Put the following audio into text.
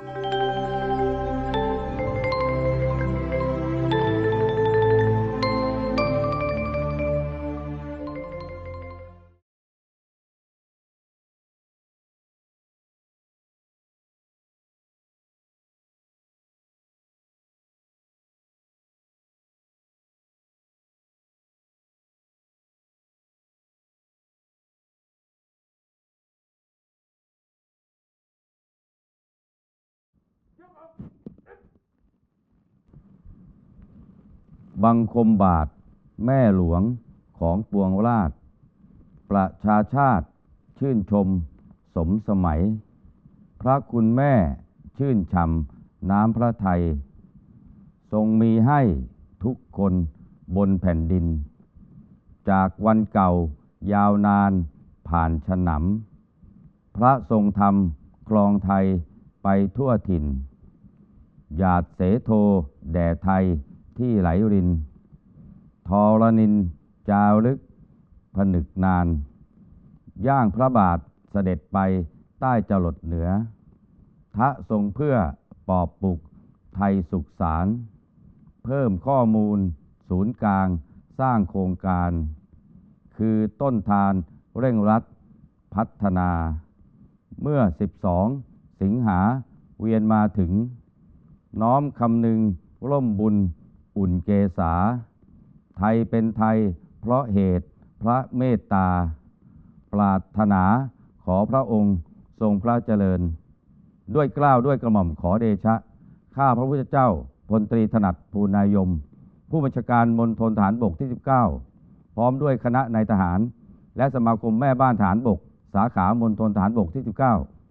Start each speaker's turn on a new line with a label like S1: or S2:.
S1: you บังคมบาท แม่หลวงของปวงราช ประชาชาติชื่นชม สมสมัย พระคุณแม่ชื่นช่ำน้ำพระไทย ทรงมีให้ทุกคนบนแผ่นดิน จากวันเก่ายาวนานผ่านฉนำพระทรงธรรมครองไทยไปทั่วถิ่นหยาดเสโทแด่ไทย ที่ไหลริน ทอรนิน จารึก ผนึกนาน ย่างพระบาทเสด็จไปใต้จรดเหนือ ทะทรงเพื่อปอบปลุกไทยสุขสาร เพิ่มข้อมูล ศูนย์กลางสร้างโครงการ คือต้นทานเร่งรัดพัฒนา เมื่อ 12 สิงหาเวียนมาถึง น้อมคำนึงร่มบุญ อุ่นเกษา ไทยเป็นไทย เพราะเหตุพระเมตตา ปรารถนาขอพระองค์ทรงพระเจริญ ด้วยกล้าวด้วยกระหม่อมขอเดชะ ข้าพระพุทธเจ้าพลตรีถนัดภูนายม ผู้บัญชาการมณฑลฐานบกที่ 19 พร้อมด้วยคณะนายทหาร และสมาคมแม่บ้านฐานบก สาขามณฑลฐานบกที่ 19